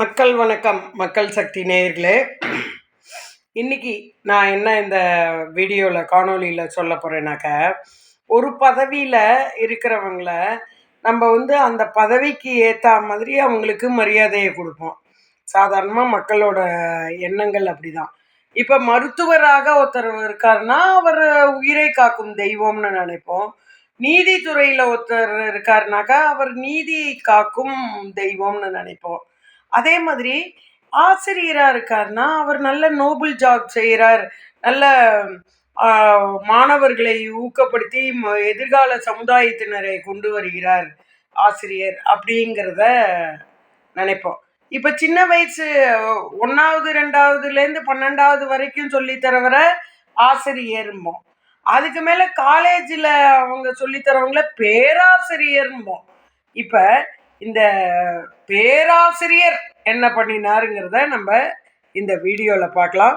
மக்கள் வணக்கம் மக்கள் சக்தி நேயர்களே. இன்னைக்கு நான் என்ன இந்த வீடியோவில் காணொளியில் சொல்ல போகிறேன்னாக்க ஒரு பதவியில் இருக்கிறவங்கள நம்ம வந்து அந்த பதவிக்கு ஏற்ற மாதிரி அவங்களுக்கு மரியாதையை கொடுப்போம். சாதாரணமாக மக்களோட எண்ணங்கள் அப்படி தான் இப்போ மருத்துவராக ஒருத்தர் இருக்காருன்னா அவர் உயிரை காக்கும் தெய்வம்னு நினைப்போம். நீதித்துறையில் ஒருத்தர் இருக்காருனாக்கா அவர் நீதி காக்கும் தெய்வம்னு நினைப்போம். அதே மாதிரி ஆசிரியராக இருக்காருன்னா அவர் நல்ல நோபல் ஜாப் செய்கிறார் நல்ல மாணவர்களை ஊக்கப்படுத்தி ம- எதிர்கால சமுதாயத்தினரை கொண்டு வருகிறார் ஆசிரியர் அப்படிங்கிறத நினைப்போம். இப்போ சின்ன வயசு ஒன்றாவது ரெண்டாவதுலேருந்து பன்னெண்டாவது வரைக்கும் சொல்லித்தரவர ஆசிரியர்ம்போம் அதுக்கு மேலே காலேஜில் அவங்க சொல்லித்தரவங்கள பேராசிரியர்ம்போம் இப்போ இந்த பேராசிரியர் என்ன பண்ணினாருங்கிறத நம்ம இந்த வீடியோவில் பார்க்கலாம்.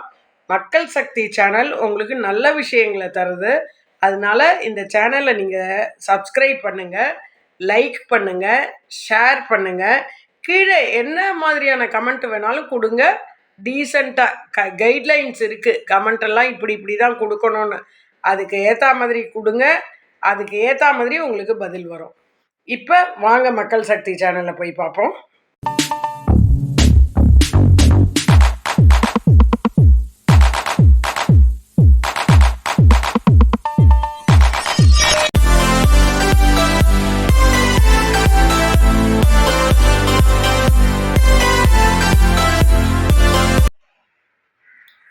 மக்கள் சக்தி சேனல் உங்களுக்கு நல்ல விஷயங்களை தருது. அதனால இந்த சேனலை நீங்கள் சப்ஸ்கிரைப் பண்ணுங்கள் லைக் பண்ணுங்கள் ஷேர் பண்ணுங்கள் கீழே என்ன மாதிரியான கமெண்ட் வேணாலும் கொடுங்க. டீசெண்டாக க கைட்லைன்ஸ் இருக்குது கமெண்ட்டெல்லாம் இப்படி இப்படி தான் கொடுக்கணும்னு. அதுக்கு ஏற்ற மாதிரி கொடுங்க. அதுக்கு ஏற்ற மாதிரி உங்களுக்கு பதில் வரும். இப்போ வாங்க மக்கள் சக்தி சேனலில் போய் பார்ப்போம்.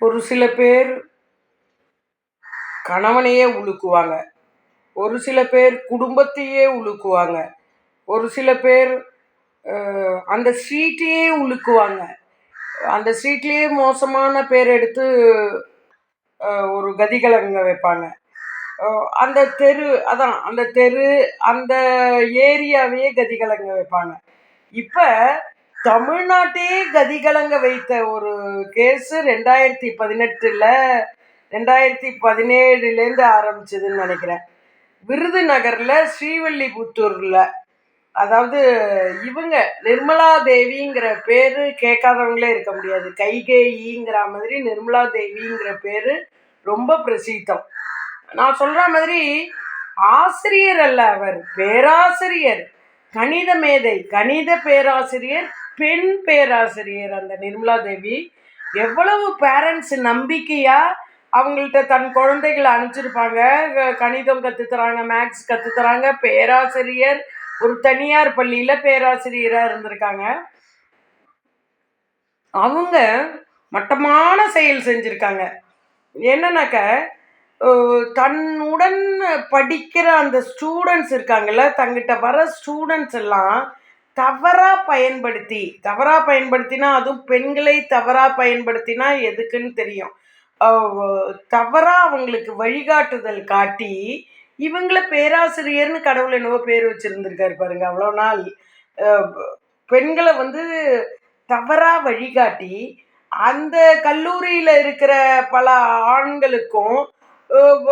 ஒரு சில பேர் கணவனையே உலுக்குவாங்க. ஒரு சில பேர் குடும்பத்தையே உலுக்குவாங்க. ஒரு சில பேர் அந்த ஸ்ட்ரீட்டையே உலுக்குவாங்க. அந்த ஸ்ட்ரீட்லேயே மோசமான பேர் எடுத்து ஒரு கதிகலங்க வைப்பாங்க. அந்த தெரு அதான் அந்த தெரு அந்த ஏரியாவையே கதிகலங்க வைப்பாங்க. இப்போ தமிழ்நாட்டையே கதிகலங்க வைத்த ஒரு கேஸு ரெண்டாயிரத்தி பதினெட்டில் ரெண்டாயிரத்தி பதினேழுலேருந்து ஆரம்பிச்சதுன்னு நினைக்கிறேன். விருதுநகரில் ஸ்ரீவில்லிபுத்தூரில். அதாவது இவங்க நிர்மலா தேவிங்கிற பேர் கேட்காதவங்களே இருக்க முடியாது. கைகேயிங்கிற மாதிரி நிர்மலா தேவிங்கிற பேர் ரொம்ப பிரசித்தம். நான் சொல்கிற மாதிரி ஆசிரியர் அல்ல அவர் பேராசிரியர். கணித மேதை கணித பேராசிரியர் பெண் பேராசிரியர் அந்த நிர்மலா தேவி. எவ்வளவு பேரண்ட்ஸ் நம்பிக்கையா அவங்கள்ட்ட தன் குழந்தைகளை அனுப்பிச்சிருப்பாங்க. கணிதம் கற்றுத்தராங்க மேக்ஸ் கற்றுத்தராங்க பேராசிரியர் ஒரு தனியார் பள்ளியில் பேராசிரியராக இருந்திருக்காங்க. அவங்க மட்டமான செயல் செஞ்சுருக்காங்க. என்னன்னாக்க தன்னுடன் படிக்கிற அந்த ஸ்டூடெண்ட்ஸ் இருக்காங்கல்ல தங்கிட்ட வர ஸ்டூடெண்ட்ஸ் எல்லாம் தவறாக பயன்படுத்தி தவறாக பயன்படுத்தினா அதுவும் பெண்களை தவறாக பயன்படுத்தினா எதுக்குன்னு தெரியும். தவறாக அவங்களுக்கு வழிகாட்டுதல் காட்டி இவங்கள பேராசிரியர்னு கடவுள் என்னவோ பேர் வச்சுருந்துருக்காரு பாருங்க அவ்வளோ நாள். பெண்களை வந்து தவறாக வழிகாட்டி அந்த கல்லூரியில் இருக்கிற பல ஆண்களுக்கும்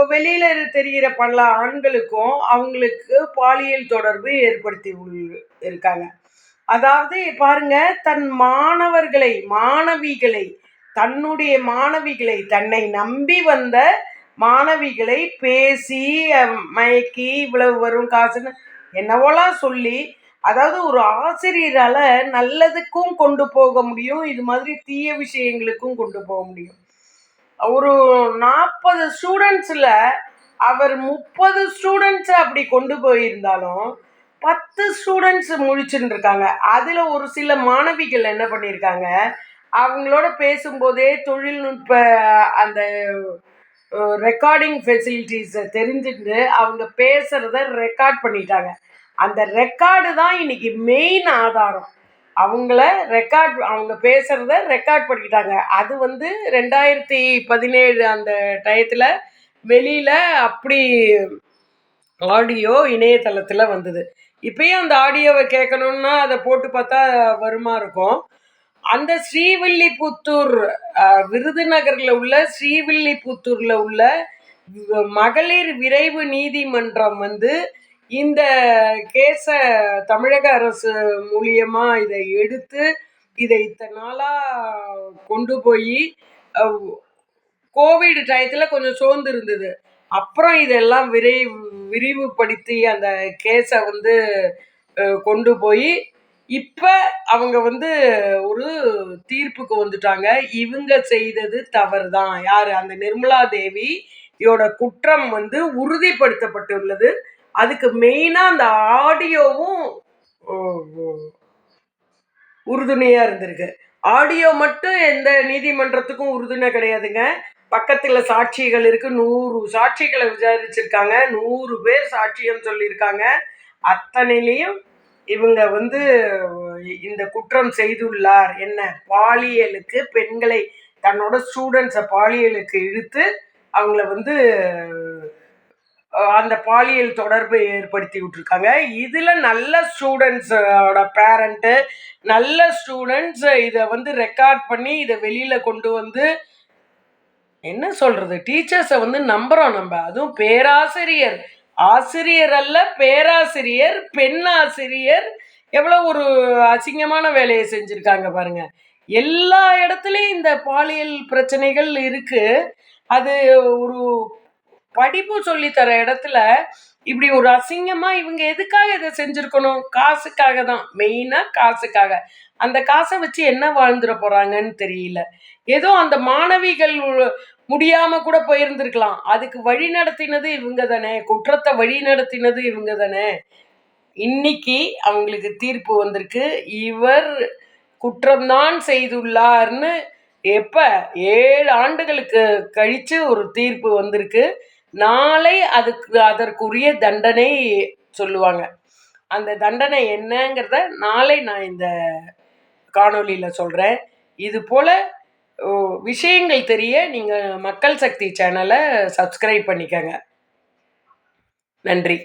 வெளியில் தெரிகிற பல ஆண்களுக்கும் அவங்களுக்கு பாலியல் தொடர்பு ஏற்படுத்தி உள்- இருக்காங்க. அதாவது பாருங்க தன் மாணவர்களை மாணவிகளை தன்னுடைய மாணவிகளை தன்னை நம்பி வந்த மாணவிகளை பேசி மயக்கி இவ்வளவு வரும் காசுன்னு என்னவோலாம் சொல்லி அதாவது ஒரு ஆசிரியரால நல்லதுக்கும் கொண்டு போக முடியும் இது மாதிரி தீய விஷயங்களுக்கும் கொண்டு போக முடியும். ஒரு நாற்பது ஸ்டூடெண்ட்ஸில் அவர் முப்பது ஸ்டூடெண்ட்ஸை அப்படி கொண்டு போயிருந்தாலும் பத்து ஸ்டூடெண்ட்ஸ் முழிச்சுட்டு இருக்காங்க அதில் ஒரு சில மாணவிகள் என்ன பண்ணியிருக்காங்க அவங்களோட பேசும்போதே தொழில்நுட்ப அந்த ரெக்கார்டிங் ஃபெசிலிட்டிஸை தெரிஞ்சுட்டு அவங்க பேசுகிறத ரெக்கார்ட் பண்ணிட்டாங்க. அந்த ரெக்கார்டு தான் இன்னைக்கு மெயின் ஆதாரம். அவங்கள ரெக்கார்ட் அவங்க பேசுகிறத ரெக்கார்ட் பண்ணிக்கிட்டாங்க அது வந்து ரெண்டாயிரத்தி பதினேழு அந்த டயத்தில் வெளியில் அப்படி ஆடியோ இணையதளத்தில் வந்தது. இப்பயும் அந்த ஆடியோவை கேட்கணுன்னா அதை போட்டு பார்த்தா வருமா இருக்கும். அந்த ஸ்ரீவில்லிபுத்தூர் விருதுநகரில் விருதுநகர்ல உள்ள ஸ்ரீவில்லிபுத்தூர்ல உள்ள மகளிர் விரைவு நீதிமன்றம் வந்து இந்த கேஸை தமிழக அரசு மூலியமா இதை எடுத்து இதை இத்தனை நாளாக கொண்டு போய் கோவிட் டயத்தில் கொஞ்சம் சோர்ந்து இருந்தது. அப்புறம் இதெல்லாம் விரை விரிவுபடுத்தி அந்த கேஸை வந்து கொண்டு போய் இப்போ அவங்க வந்து ஒரு தீர்ப்புக்கு வந்துட்டாங்க. இவங்க செய்தது தவறு தான் யார்? அந்த நிர்மலா தேவி இதோட குற்றம் வந்து உறுதிப்படுத்தப்பட்டுள்ளது. அதுக்கு மெயினாக அந்த ஆடியோவும் உறுதுணையாக இருந்திருக்கு. ஆடியோ மட்டும் எந்த நீதிமன்றத்துக்கும் உறுதுணை கிடையாதுங்க. பக்கத்தில் சாட்சிகள் இருக்குது நூறு சாட்சிகளை விசாரிச்சிருக்காங்க. நூறு பேர் சாட்சியம் சொல்லியிருக்காங்க. அத்தனையிலையும் இவங்க வந்து இந்த குற்றம் செய்துள்ளார் என்ன பாலியலுக்கு பெண்களை தன்னோட ஸ்டூடெண்ட்ஸை பாலியலுக்கு இழுத்து அவங்கள வந்து அந்த பாலியல் தொடர்பை ஏற்படுத்தி விட்ருக்காங்க இதில் நல்ல ஸ்டூடெண்ட்ஸோட பேரண்ட்டு நல்ல ஸ்டூடெண்ட்ஸ் இதை வந்து ரெக்கார்ட் பண்ணி இதை வெளியில் கொண்டு வந்து என்ன சொல்கிறது டீச்சர்ஸை வந்து நம்புகிறோம் நம்ம. அதுவும் பேராசிரியர். ஆசிரியர் அல்ல பேராசிரியர் பெண் ஆசிரியர் எவ்வளோ ஒரு அசிங்கமான வேலையை செஞ்சுருக்காங்க பாருங்க. எல்லா இடத்துலையும் இந்த பாலியல் பிரச்சனைகள் இருக்குது அது ஒரு படிப்பு சொல்லித்தர இடத்துல இப்படி ஒரு அசிங்கமாக இவங்க எதுக்காக இதை செஞ்சுருக்கணும்? காசுக்காக தான் மெயினாக காசுக்காக. அந்த காசை வச்சு என்ன வாழ்ந்துட போகிறாங்கன்னு தெரியல. ஏதோ அந்த மாணவிகள் முடியாமல் கூட போயிருந்திருக்கலாம். அதுக்கு வழி நடத்தினது இவங்க தானே. குற்றத்தை வழி நடத்தினது இவங்க தானே. இன்னைக்கு அவங்களுக்கு தீர்ப்பு வந்திருக்கு. இவர் குற்றம்தான் செய்துள்ளார்னு எப்போ? ஏழு ஆண்டுகளுக்கு கழித்து ஒரு தீர்ப்பு வந்திருக்கு. நாளை அதுக்கு அதற்குரிய தண்டனை சொல்லுவாங்க. அந்த தண்டனை என்னங்கிறத நாளை நான் இந்த காணொலியில் சொல்கிறேன் இது போல் விஷயங்கள் தெரிய நீங்கள் மக்கள் சக்தி சேனலை சப்ஸ்கிரைப் பண்ணிக்கங்க. நன்றி.